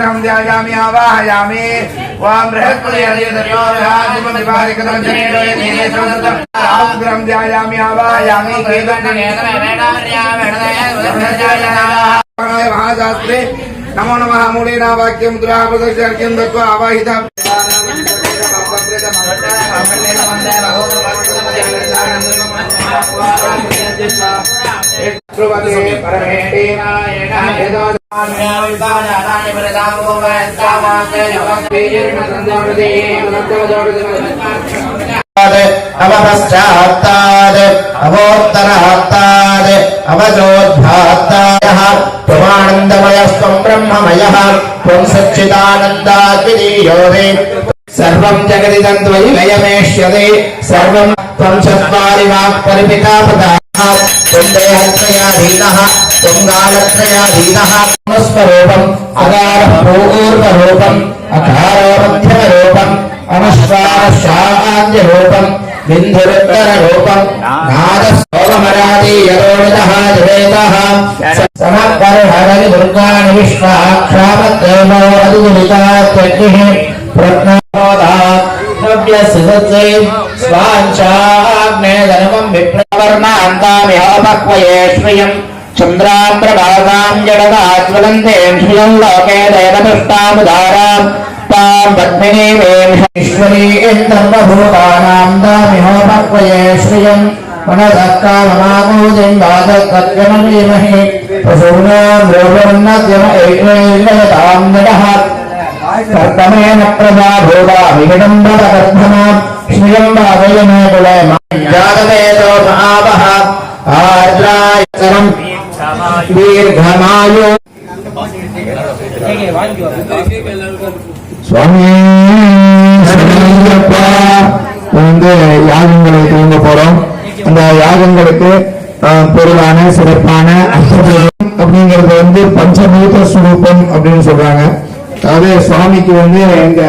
ध्यानग्रहं ध्यायामि आवाहयामि ॐ बृहस्पतिग्रहं ध्यायामि आवाहयामि महाशास्त्रे नमो नमः मूलेन वाक्यं दुरापदर्शक्यं दत्वा आवाहित అవపశ్చాత్తాద్ అవోత్తరాత్తాద్ అవజోద్భాత్తాయః త్వమానందమయస్త్వం బ్రహ్మమయః త్వం సచ్చిదానందాద్వితీయోదే సర్వం జగదిదం త్వయి లయమేష్యతే సర్వం త్వం చత్వారి వాక్ పరిపితాపదాః పొంగాలక్షయా దీనః స్వరూపం అగార పూర్వ రూపం అకార మధ్యమ రూపం అనుష్కార శాంత్య రూపం బిందురుత్తర రూపం నాద సోమరాది యదోవిదః దేవేతః సమపర హరి దుర్గా చంద్రాప్రభాసాం జడదాజ్వలంతేంషుయం లోకే దయనపిస్తాముదారాం తాం పద్మినీమేంషీశ్వరీ సర్వభూతానాం దామిహోపక్వయే శ్రియం మనసక్కామమామోదిం వాదకత్యమీమహి పశూనాం రూపన్నద్యమ ఏకైలయతాం నడః సర్పమేన ప్రభా భూవా విగడంబర గర్భనాం శ్రియం భావయమే కులే జాగవేదో మహావః ఆర్ద్రాయ సరం தீர்க்கமாயோ சுவாமி வந்து யாகங்களை தூங்க போறோம். அந்த யாகங்களுக்கு பொருளான சிறப்பான அப்படிங்கிறது வந்து பஞ்சமூர்த்த சுரூபம் அப்படின்னு சொல்றாங்க. அதாவது சுவாமிக்கு வந்து இந்த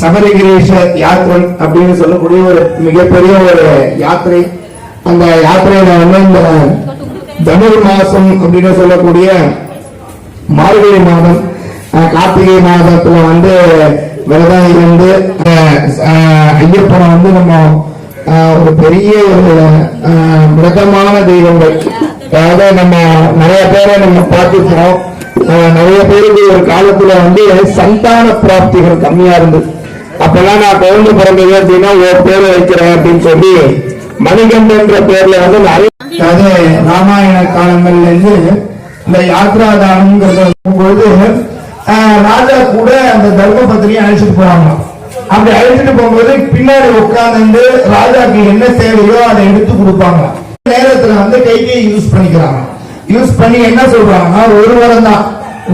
சபரிகிரீஷ யாத்திரை அப்படின்னு சொல்லக்கூடிய ஒரு மிகப்பெரிய ஒரு யாத்திரை. அந்த யாத்திரையில வந்து இந்த தனுர் மாசம் அப்படின்னு சொல்லக்கூடிய மார்கழி மாதம் கார்த்திகை மாதத்துல வந்து விரதம் இருந்து ஐயப்பனை வந்து நம்ம அஹ், ஒரு பெரிய ஒரு மிருதமான தெய்வங்கள். அதாவது நம்ம நிறைய பேரை நம்ம பார்த்துருக்கோம் நிறைய பேருக்கு ஒரு காலத்துல வந்து சந்தான பிராப்திகள் கம்மியா இருந்தது. அப்பெல்லாம் நான் குழந்தை பிறந்தது அப்படின்னா ஒரு பேர் வைக்கிறேன் அப்படின்னு சொல்லி மணிகண்டன்ற பேர்ல வந்து நிறைய அதாவது ராமாயண காலங்கள்ல இருந்து இந்த யாத்ரா தானம்ங்கிறத பொழுது ராஜா கூட அந்த தர்ம பத்திரியை அழைச்சிட்டு போறாங்க அப்படி அழைச்சிட்டு போகும்போது பின்னாடி உட்கார்ந்து ராஜாக்கு என்ன தேவையோ அதை எடுத்து கொடுப்பாங்க. நேரத்துல வந்து கைகையை யூஸ் பண்ணிக்கிறாங்க. யூஸ் பண்ணி என்ன சொல்றாங்கன்னா ஒரு வாரம் தான்.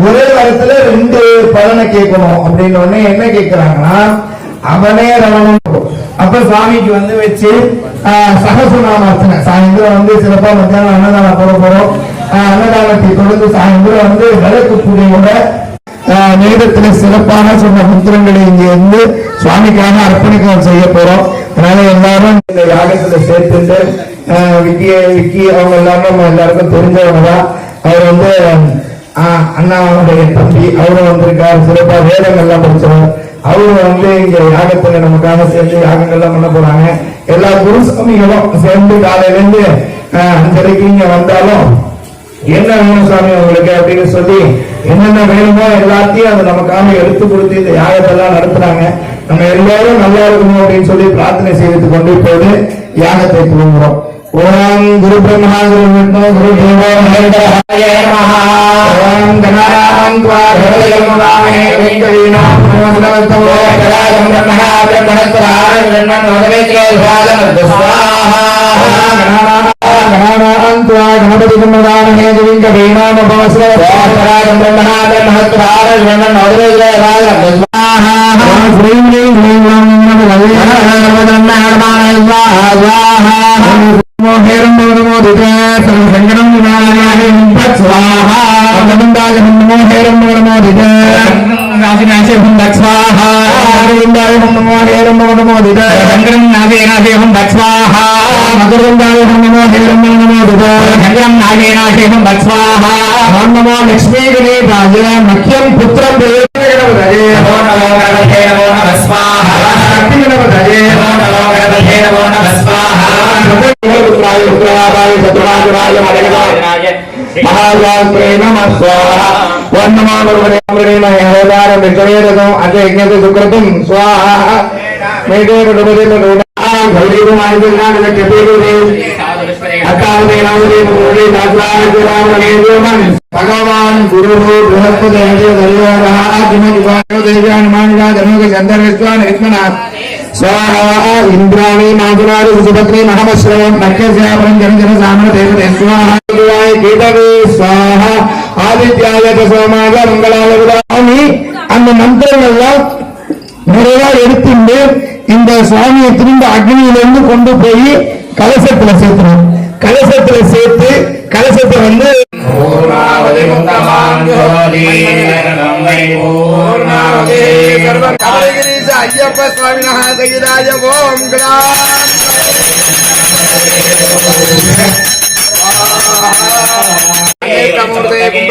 ஒரே வாரத்துல ரெண்டு பலனை கேட்கணும் அப்படின்னு உடனே என்ன கேட்கிறாங்கன்னா அவனே ரவணம் அப்ப சாமிக்கு வந்து வச்சு ஆஹ், சகசுநாமார்த்தனை சாயந்தரம் வந்து சிறப்பா மத்தியானம் அன்னதானம் போட போறோம். ஆஹ், அன்னதானத்தை தொடர்ந்து சாயந்தரம் வந்து விளக்கு பூஜையோட ஆஹ், சிறப்பான சொன்ன மந்திரங்களை இங்க இருந்து சுவாமிக்காக அர்ப்பணிக்கம் செய்ய போறோம். அதனால எல்லாரும் இந்த யாகத்துல சேர்த்துட்டு ஆஹ், விக்கிய விக்கி அவங்க எல்லாரும் நம்ம எல்லாருக்கும் தெரிஞ்சவங்க தான். அவர் வந்து ஆஹ், அண்ணாவுடைய தம்பி அவரும் வந்திருக்கார். சிறப்பா வேதங்கள்லாம் படிச்சவர். அவங்க வந்து இங்க யாகத்துல நமக்காக சேர்ந்து யாகங்கள்லாம் பண்ண போறாங்க. எல்லா குருசாமிகளும் சேர்ந்து காலையில இருந்து ஆஹ், அஞ்சரைக்கு இங்க வந்தாலும் என்ன வேணும் சாமி உங்களுக்கு அப்படின்னு சொல்லி என்னென்ன வேணுமோ எல்லாத்தையும் அது நமக்காக எடுத்து கொடுத்து இந்த யாகத்தெல்லாம் நடத்துறாங்க. நம்ம எல்லாரும் நல்லா இருக்கணும் அப்படின்னு சொல்லி பிரார்த்தனை செய்து கொண்டு இப்போது யாகத்தை துவங்குறோம். ఓం గురు బ్రహ్మ గురు విష్ణు గురు దేవో మహేంద్రాయ నమః. గణపతి బ్రహ్మవామహే వెంకటేనామ భవస్వ జరాజం బ్రహ్మణ బ్రహ్మణస్వరాయ బ్రహ్మణ్ నోదవేత్రే స్వాదం స్వాహా. నావేహం దక్స్వాహ గోవిందావేహం నమో హే నమో నమో దిద శంకరం నావేనాశేహం దక్స్వాహ మధురందావేహం నమో హే నమో నమో దిద శంకరం నావేనాశేహం దక్స్వాహ నమో లక్ష్మీ గణేశాయ ముఖ్యం పుత్రం గణపతయే నమో నమో గణపతే నమో స్వాహ శక్తి నామదే మూడే దాసరాజరామణేయమన్ భగవాన్ గురు బృహస్పతి దైవరః ఆదిమ దివాయో దేవ్యాన్ మానిగా ధనుక స్వాహ ఇంద్రాణి నాగునాడు సుభద్రి మహమశ్రయం జన జన సామన దేవతే స్వాహ కీటవే స్వాహ ఆదిత్యాయ సోమాయ మంగళాయ அந்த மந்திரங்கள் எல்லாம் நிறைவா எடுத்துட்டு இந்த சுவாமியை திரும்ப அக்னியிலிருந்து கொண்டு போய் கலசத்துல சேர்த்துறோம் கலசத்துல சேர்த்து கலசத்தை வந்து ஐயப்ப சுவாமி சகிதாய ஓம்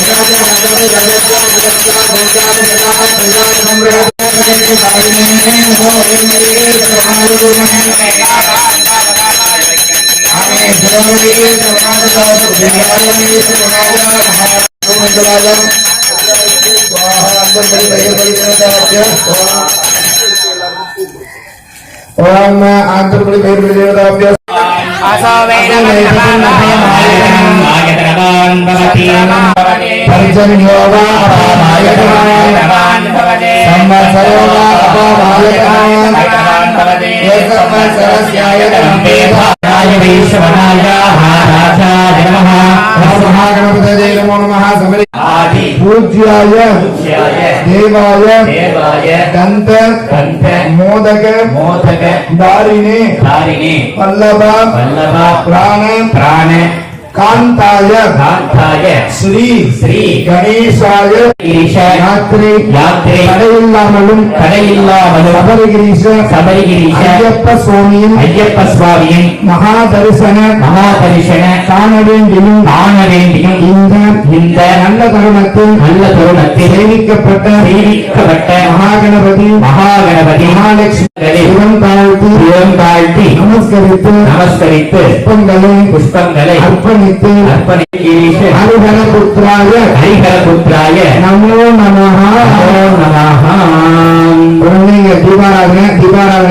సస్వతిగా చదురందరి జగత్తోగానే పితాది ఓం ఆంధ్రప్రదేశ్ పేరు దేవతాభ్య పరిజన్యోగా సంవత్సరోగా మహాగణపతి నమో నమ సమరి பூஜ்யாய தேவாய கந்த மோதக மோதக தாரிணி தாரிணி பல்லபா பல்லபா பிராண பிராண காந்தாய காந்தாய ஸ்ரீ ஸ்ரீ கணேசாய யாத்திரை யாத்திரை தடையில்லாமலும் தடையில்லாமலும் சபரிகிரீஷ சபரிகிரீஷ ஐயப்ப சுவாமியின் ஐயப்ப சுவாமியின் மகா தரிசன மகா தரிசன காண வேண்டியும் காண வேண்டியும் இந்த இந்த நல்ல தருணத்தில் நல்ல தருணத்தில் சேமிக்கப்பட்ட சேமிக்கப்பட்ட மகாகணபதி மகாகணபதி மகாலட்சுமி சிவன் தாழ்த்து சிவன் நமஸ்கரித்து நமஸ்கரித்து புஷ்பங்களை புஷ்பங்களை அர்ப்பணித்து அர்ப்பணிக்கிறீஷ ஹரிஹர புத்திராய ஹரிஹர புத்திராய நமோ நமஹா நமோ நமஹ குழந்தைங்க தீபாராதனை தீபாராதனை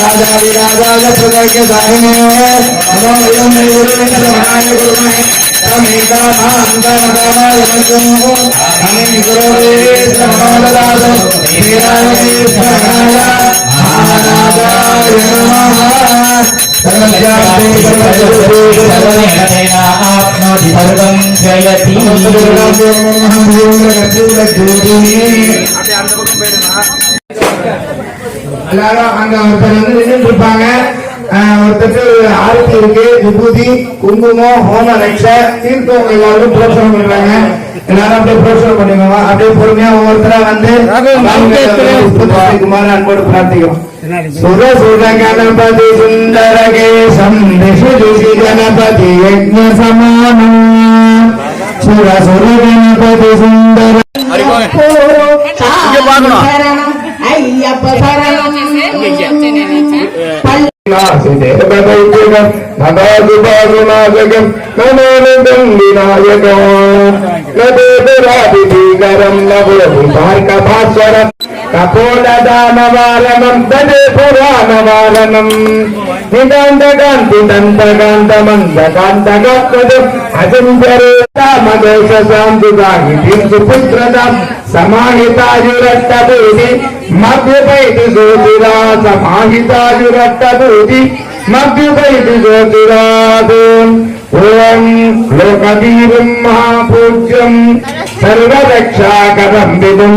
राजाधिराजा प्रदर्श्य दाहिने नमो वयं मे गुरुवेन महाय गुरुमहे तमेका महान्तमदानाय नमो हमें गुरुवे समादाद मेराये समादा आनादाय नमः सर्वज्ञाते सर्वज्ञो सर्वनेहतेना आप्नोति सर्वं जयति सर्वज्ञो महं योगं कपिलज्योतिः எல்லாரும் அங்க ஒருத்தர் வந்து நின்றுட்டு இருப்பாங்க ஒருத்தருக்கு ஆரத்தி இருக்கு விபூதி குங்குமம் ஹோம ரட்ச தீர்த்தம் எல்லாரும் புரோஷனம் பண்றாங்க. எல்லாரும் அப்படியே புரோஷனம் பண்ணிக்கோங்க. அப்படியே பொறுமையா ஒவ்வொருத்தரா வந்து குமார் அன்போடு பிரார்த்திக்கிறோம். சுர சுர கணபதி சுந்தர கேசம் திசு திசி கணபதி నాసిదేవైకం నదాజుబాజు నాజకం నమానందం వినాయకం నదేవరాభికరం నవోభి భార్గభాస్వరం కపోలదానవారణం పురాణవారణం నిదాంతకాంతి దంతకాంతమందకాంతకాత్మజం అజంజరే సుపుత్రదాం సమాహితాయురట్టభూతి మధ్యపైతి జ్యోతిరా సమాహితాయురట్టభూతి మధ్యపైతి జ్యోతిరాదు ఓం లోకవీరం మహాపూజ్యం. సర్వరక్షాకరం విదుం